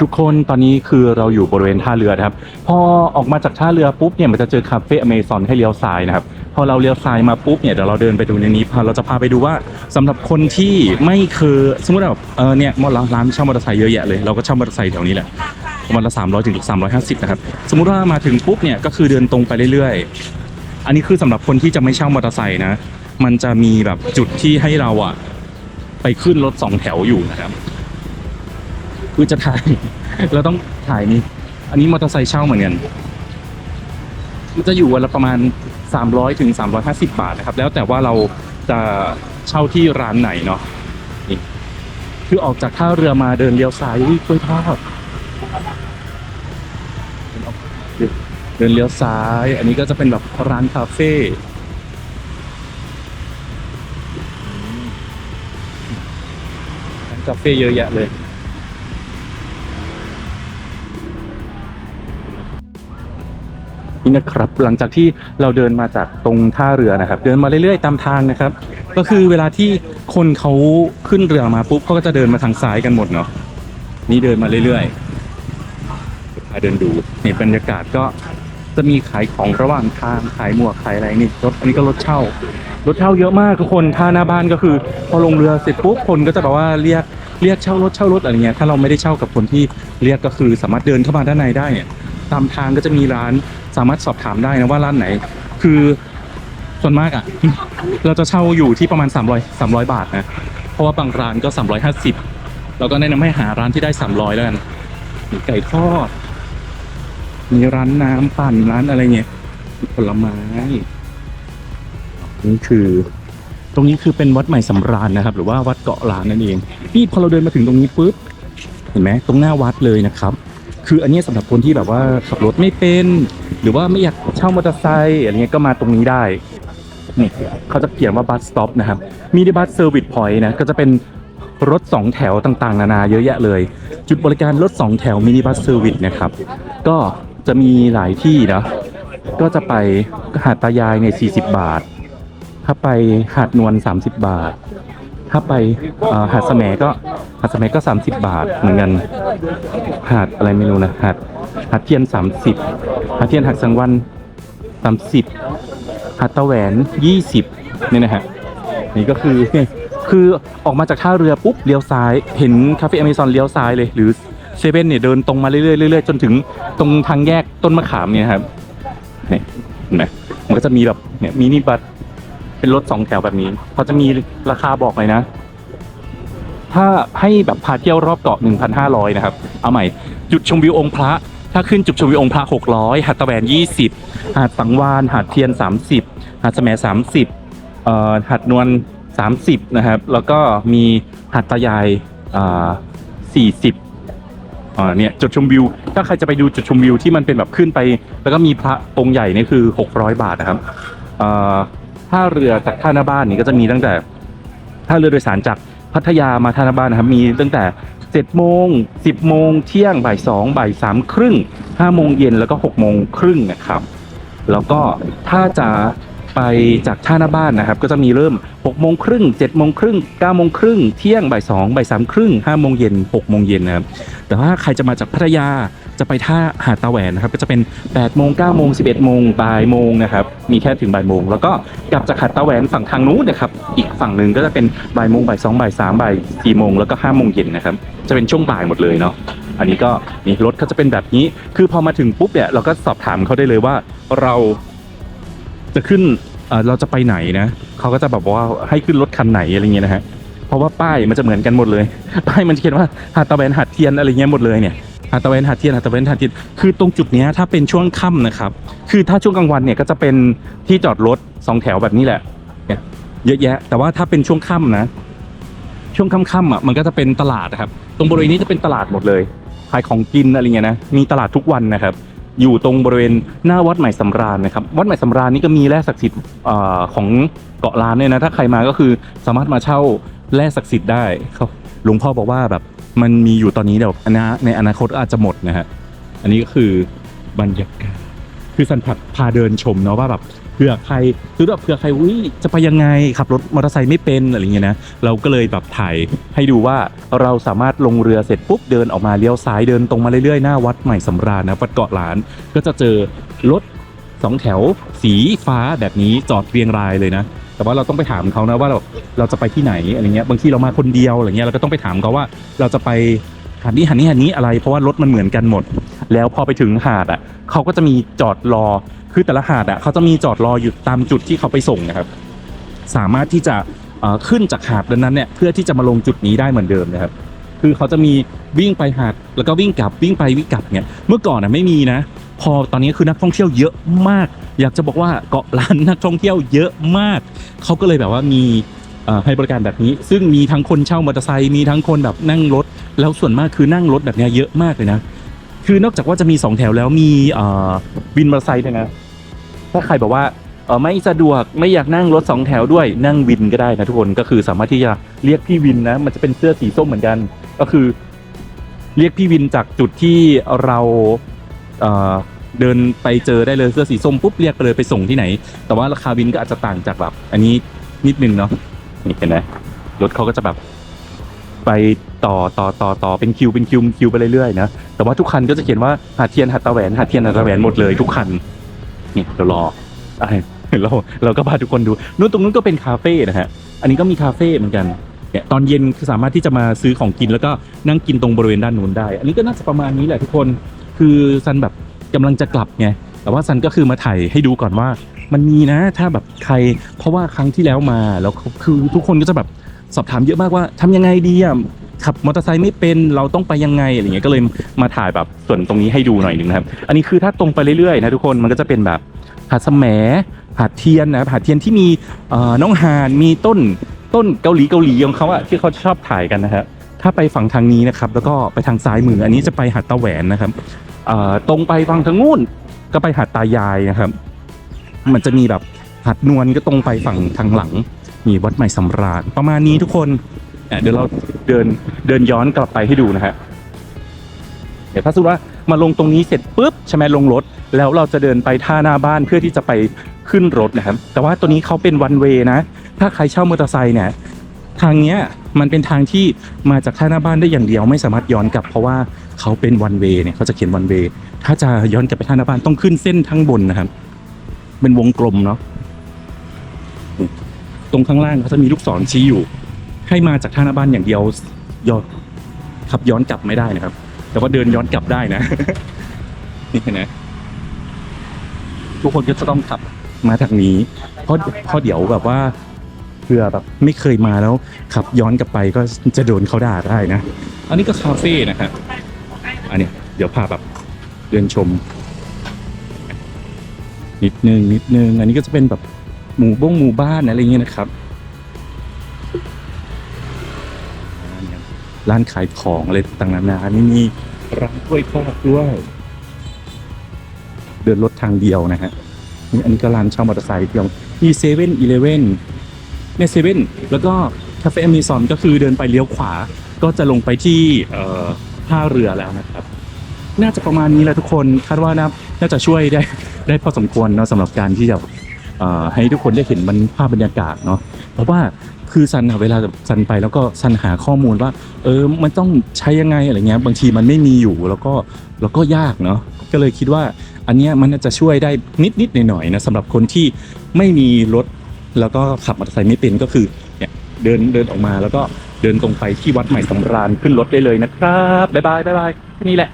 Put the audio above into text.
ทุกคนตอนนี้คือเราอยู่บริเวณท่าเรือนะครับ พอออกมาจากท่าเรือปุ๊บเนี่ยมันจะเจอคาเฟ่อเมซอนให้เลี้ยวซ้ายนะครับ พอเราเลี้ยวซ้ายมาปุ๊บเนี่ยเดี๋ยวเราเดินไปดูในนี้พาเราจะพาไปดูว่าสำหรับคนที่ไม่เคยสมมติแบบเออเนี่ยมอร้านเช่ามอเตอร์ไซค์เยอะแยะเลยเราก็เช่ามอเตอร์ไซค์แถวนี้แหละประมาณละ300ถึง350นะครับสมมุติว่ามาถึงปุ๊บเนี่ยก็คือเดินตรงไปเรื่อยๆ อันนี้คือสำหรับคนที่จะไม่เช่ามอเตอร์ไซค์นะมันจะมีแบบจุดที่ให้เราอะไปขึ้นรถสองแถวอยู่นะครับ คือจะถ่าย เราต้องถ่ายนี่อันนี้มอเตอร์ไซค์เช่าเหมือนกัน มันจะอยู่วันละประมาณ 300ถึง350 บาทนะครับ แล้วแต่ว่าเราจะเช่าที่ร้านไหนเนาะนี่คือออกจากท่าเรือมาเดินเลี้ยวซ้ายอุ้ยกล้วยทอดเดินเลี้ยวซ้าย อันนี้ก็จะเป็นแบบร้านคาเฟ่ร้านคาเฟ่เยอะแยะเลย นี่นะครับ หลังจากที่เราเดินมาจากตรงท่าเรือนะครับ เดินมาเรื่อยๆตามทางนะครับ ก็คือเวลาที่คนเขาขึ้นเรือมาปุ๊บเขาก็จะเดินมาทางซ้ายกันหมดเนาะนี่เดินมาเรื่อยๆพาเดินดูนี่บรรยากาศก็จะมีขายของระหว่างทางขายหมวกขายอะไรนี่รถอันนี้ก็รถเช่ารถเช่าเยอะมากทุกคนท่าหน้าบ้านก็คือ พอลงเรือเสร็จปุ๊บคนก็จะแบบว่าเรียกเรียกเช่ารถเช่ารถอะไรเงี้ยถ้าเราไม่ได้เช่ากับคนที่เรียกก็คือสามารถเดินเข้ามาด้านในได้เนี่ย ตามทางก็จะมีร้านสามารถสอบถามได้นะว่าร้านไหน คือส่วนมากอะ่ะ เราจะเช่าอยู่ที่ประมาณ 300 300 บาทนะ เพราะว่าบางร้านก็ 350เราก็แนะนำให้หาร้านที่ได้ 300 แล้วกันมีไก่ทอด มีร้านน้ำปั่นร้านอะไรเงี้ยผลไม้ นี่คือ ตรงนี้คือเป็นวัดใหม่สำราญนะครับ หรือว่าวัดเกาะล้านนั่นเอง นี่พอเราเดินมาถึงตรงนี้ปุ๊บ เห็นไหมตรงหน้าวัดเลยนะครับ คืออันนี้สำหรับคนที่แบบว่าขับรถไม่เป็น หรือว่าไม่อยากเช่ามอเตอร์ไซค์อะไรเงี้ยก็มาตรงนี้ได้นี่เขาจะเขียนว่าบัสสต็อปนะครับมีดีบัสเซอร์วิสพอยต์นะก็จะเป็นรถ 2 แถวต่างๆ นานาเยอะแยะเลย จุดบริการรถ 2 แถวมินิบัสเซอร์วิสนะครับก็จะมีหลายที่นะก็จะไปหาดตายายเนี่ย40 บาท ถ้าไปหาดนวล 30 บาท ถ้าไปหาดแสมก็หาดแสมก็ 30 บาทเหมือนกัน หาดอะไรไม่รู้นะ หาดหาดเทียน 30 หาดเทียนหักสังวัน 30 หาดตะแหวน 20นี่นะฮะ นี่ก็คือ คือออกมาจากท่าเรือปุ๊บเลี้ยวซ้าย เห็นคาเฟ่อเมซอนเลี้ยวซ้ายเลย หรือเซเว่นเนี่ยเดินตรงมาเรื่อยๆเรื่อยๆจนถึงตรงทางแยกต้นมะขามเนี่ยครับ นี่เห็นไหมมันก็จะมีแบบเนี่ยมินิบัส เป็นรถสองแถวแบบนี้เขาจะมีราคาบอกเลยนะ ถ้าให้แบบพาเที่ยวรอบเกาะ1,500 นะครับ เอาใหม่ จุดชมวิวองค์พระ ถ้าขึ้นจุดชมวิวองค์พระ 600 หาดตะแวน 20 หาดสังวาน หาดเทียน 30 หาดแสม30เอ่อหาดนวล 30 นะครับ แล้วก็มีหาดตะยายอ่า40อ่าเนี่ยจุดชมวิว ถ้าใครจะไปดูจุดชมวิวที่มันเป็นแบบขึ้นไป แล้วก็มีพระองค์ใหญ่นี่คือ 600 บาทนะครับเอ่อ ท่าเรือจากท่าหน้าบ้านนี่ก็จะมีตั้งแต่ถ้าเรือโดยสารจากพัทยามาท่านาบ้านนะครับมีตั้งแต่7โมง10โมงเที่ยงบ่าย2บ่าย3ครึ่ง5โมงเย็นแล้วก็6โมงครึ่งนะครับ แล้วก็ถ้าจะไปจากท่าหน้าบ้านนะครับ ก็จะมีเริ่ม6โมงครึ่ง7โมงครึ่ง9โมงครึ่งเที่ยงบ่าย2บ่าย3ครึ่ง5โมงเย็น6โมงเย็นนะครับ แต่ว่าใครจะมาจากพัทยา จะไปท่าหาดตาแหวนนะครับก็จะเป็น8โมง9โมง11โมงบ่ายโมงนะครับมีแค่ถึงบ่ายโมงแล้วก็กลับจากหาดตาแหวนฝั่งทางนู้นนะครับอีกฝั่งหนึ่งก็จะเป็นบ่ายโมงบ่ายสองบ่ายสามบ่ายสี่โมงแล้วก็ห้าโมงเย็นนะครับจะเป็นช่วงบ่ายหมดเลยเนาะอันนี้ก็นี่รถเขาจะเป็นแบบนี้ คือพอมาถึงปุ๊บเนี่ยเราก็สอบถามเขาได้เลยว่าเราจะขึ้นเราจะไปไหนนะเขาก็จะแบบว่าให้ขึ้นรถคันไหนอะไรเงี้ยนะฮะเพราะว่าป้ายมันจะเหมือนกันหมดเลย ป้ายมันเขียนว่าหาดตะแหวนหาดเทียนอะไรเงี้ยหมดเลยเนี่ย หาตะเวนหาดเทียนหาตะเวนหาดเทียนคือตรงจุดนี้ถ้าเป็นช่วงค่ำนะครับ คือถ้าช่วงกลางวันเนี่ยก็จะเป็นที่จอดรถสองแถวแบบนี้แหละเยอะแยะ แต่ว่าถ้าเป็นช่วงค่ำนะ ช่วงค่ำๆอะมันก็จะเป็นตลาดนะครับ ตรงบริเวณนี้จะเป็นตลาดหมดเลยขายของกินอะไรเงี้ยนะมีตลาดทุกวันนะครับ อยู่ตรงบริเวณหน้าวัดใหม่สำราญนะครับ วัดใหม่สำราญนี่ก็มีแร่ศักดิ์สิทธิ์ของเกาะล้านเนี่ยนะถ้าใครมาก็คือสามารถมาเช่าแร่ศักดิ์สิทธิ์ได้เขาหลวงพ่อบอกว่าแบบ มันมีอยู่ตอนนี้เดี๋ยวนาในอนาคตอาจจะหมดนะฮะอันนี้ก็คือบรรยากาศคือสันผัดพาเดินชมเนาะว่าแบบเผื่อใครคือแบบเผื่อใครวิจะไปยังไงขับรถมอเตอร์ไซค์ไม่เป็นอะไรเงี้ยนะเราก็เลยแบบถ่ายให้ดูว่าเราสามารถลงเรือเสร็จปุ๊บเดินออกมาเลี้ยวซ้ายเดินตรงมาเรื่อยๆหน้าวัดใหม่สำราญนะวัดเกาะล้านก็จะเจอรถสองแถวสีฟ้าแบบนี้จอดเรียงรายเลยนะ แต่ว่าเราต้องไปถามเขานะว่าเราเราจะไปที่ไหนอะไรเงี้ยบางทีเรามาคนเดียวอะไรเงี้ยเราก็ต้องไปถามเขาว่าเราจะไปหาดนี้หาดนี้หาดนี้อะไร เพราะว่ารถมันเหมือนกันหมด แล้วพอไปถึงหาดอะเขาก็จะมีจอดรอคือแต่ละหาดอะเขาจะมีจอดรออยู่ตามจุดที่เขาไปส่งนะครับ สามารถที่จะขึ้นจากหาดนั้นเนี่ยเพื่อที่จะมาลงจุดนี้ได้เหมือนเดิมนะครับ คือเขาจะมีวิ่งไปหาดแล้วก็วิ่งกลับวิ่งไปวิ่งกลับเนี่ยเมื่อก่อนอะไม่มีนะ พอตอนนี้คือนักท่องเที่ยวเยอะมาก อยากจะบอกว่าเกาะล้านนักท่องเที่ยวเยอะมาก เขาก็เลยแบบว่ามีให้บริการแบบนี้ ซึ่งมีทั้งคนเช่ามอเตอร์ไซค์มีทั้งคนแบบนั่งรถ แล้วส่วนมากคือนั่งรถแบบนี้เยอะมากเลยนะ คือนอกจากว่าจะมีสองแถวแล้วมีวินมอเตอร์ไซค์ด้วยนะ ถ้าใครบอกว่าไม่สะดวกไม่อยากนั่งรถสองแถวด้วยนั่งวินก็ได้นะทุกคนก็คือสามารถที่จะเรียกพี่วินนะ มันจะเป็นเสื้อสีส้มเหมือนกัน ก็คือเรียกพี่วินจากจุดที่เรา เดินไปเจอได้เลยเสื้อสีส้มปุ๊บเรียกไปเลยไปส่งที่ไหน แต่ว่าราคาวินก็อาจจะต่างจากแบบ อันนี้นิดนึงเนาะนี่เห็นไหมรถเขาก็จะแบบ ไปต่อต่อต่อต่อเป็นคิวเป็นคิวคิวไปเรื่อยๆนะแต่ว่าทุกคันก็จะเขียนว่าหาดเทียนหาดตะแหวนหาดเทียนหาดตะแหวนหมดเลยทุกคันนี่เดี๋ยวรออะเราเราก็พาทุกคนดูนู้นตรงนู้นก็เป็นคาเฟ่นะฮะอันนี้ก็มีคาเฟ่เหมือนกันเนี่ยตอนเย็นสามารถที่จะมาซื้อของกินแล้วก็นั่งกินตรงบริเวณด้านนู้นได้ อันนี้ก็น่าจะประมาณนี้แหละทุกคน คือซันแบบกำลังจะกลับไงแต่ว่าซันก็คือมาถ่ายให้ดูก่อนว่า มันมีนะถ้าแบบใคร เพราะว่าครั้งที่แล้วมาแล้วเขาคือทุกคนก็จะแบบสอบถามเยอะมากว่าทำยังไงดีอะขับมอเตอร์ไซค์ไม่เป็นเราต้องไปยังไงอะไรเงี้ยก็เลยมาถ่ายแบบส่วนตรงนี้ให้ดูหน่อยหนึ่งนะครับ อันนี้คือถ้าตรงไปเรื่อยๆนะทุกคนมันก็จะเป็นแบบหาดสมหาดเทียนนะหาดเทียนที่มีน้องหานมีต้นต้นเกาหลีเกาหลีของเขาอะที่เขาชอบถ่ายกันนะฮะถ้าไปฝั่งทางนี้นะครับแล้วก็ไปทางซ้ายมืออันนี้จะไปหาดตะแหวนนะครับ ตรงไปฝั่งทางนู้นก็ไปหาดตายายนะครับ มันจะมีแบบหาดนวลก็ตรงไปฝั่งทางหลัง มีวัดใหม่สำราญประมาณนี้ทุกคนเดี๋ยวเราเดินเดินย้อนกลับไปให้ดูนะฮะเดี๋ยวถ้าสมมติว่ามาลงตรงนี้เสร็จปุ๊บใช่ไหมลงรถ แล้วเราจะเดินไปท่าหน้าบ้านเพื่อที่จะไปขึ้นรถนะครับ แต่ว่าตัวนี้เขาเป็นวันเวนะ ถ้าใครเช่ามอเตอร์ไซค์เนี่ยทางเนี้ยมันเป็นทางที่มาจากท่าหน้าบ้านได้อย่างเดียวไม่สามารถย้อนกลับ เพราะว่า เขาเป็นวันเวเนี่ยเขาจะเขียนวันเวถ้าจะย้อนกลับไปท่าหน้าบ้านต้องขึ้นเส้นทั้งบนนะครับ เป็นวงกลมเนาะตรงข้างล่างเขาจะมีลูกศรชี้อยู่ ให้มาจากท่าหน้าบ้านอย่างเดียวย้อนขับย้อนกลับไม่ได้นะครับ แต่ว่าเดินย้อนกลับได้นะนี่นะทุกคนก็จะต้องขับมาทางนี้เพราะเพราะเดี๋ยวแบบว่าเผื่อแบบไม่เคยมาแล้วขับย้อนกลับไปก็จะโดนเขาด่าได้นะ อันนี้ก็คาเฟ่นะครับ อันเนี้ยเดี๋ยวพาแบบเดินชม นิดนึงนิดนึง อันนี้ก็จะเป็นแบบหมู่บ้งหมู่บ้านอะไรเงี้ยนะครับร้านขายของอะไรต่างๆนานานี่มีร้านกล้วยทอดด้วย เดินรถทางเดียวนะฮะนี่อันนี้ก็ร้านเช่ามอเตอร์ไซค์เดียวมีเซเว่นอีเลเว่นเนี่ยเซเว่นแล้วก็คาเฟ่อเมซอนก็คือเดินไปเลี้ยวขวาก็จะลงไปที่ท่าเรือแล้วนะครับ น่าจะประมาณนี้แหละทุกคนคาดว่าน่าน่าจะช่วยได้ได้พอสมควรเนาะสำหรับการที่จะให้ทุกคนได้เห็นมันภาพบรรยากาศเนาะเพราะว่าคือซันเวลาซันไปแล้วก็ซันหาข้อมูลว่า เออมันต้องใช้ยังไงอะไรเงี้ยบางทีมันไม่มีอยู่แล้วก็แล้วก็ยากเนาะก็เลยคิดว่าอันเนี้ยมันจะช่วยได้นิดนิดหน่อยๆนะสำหรับคนที่ไม่มีรถแล้วก็ขับมอเตอร์ไซค์ไม่เป็นก็คือเนี่ยเดินเดินออกมาแล้วก็เดินตรงไปที่วัดใหม่สำราญขึ้นรถได้เลยนะครับบ๊ายบายบ๊ายบายแค่นี้แหละ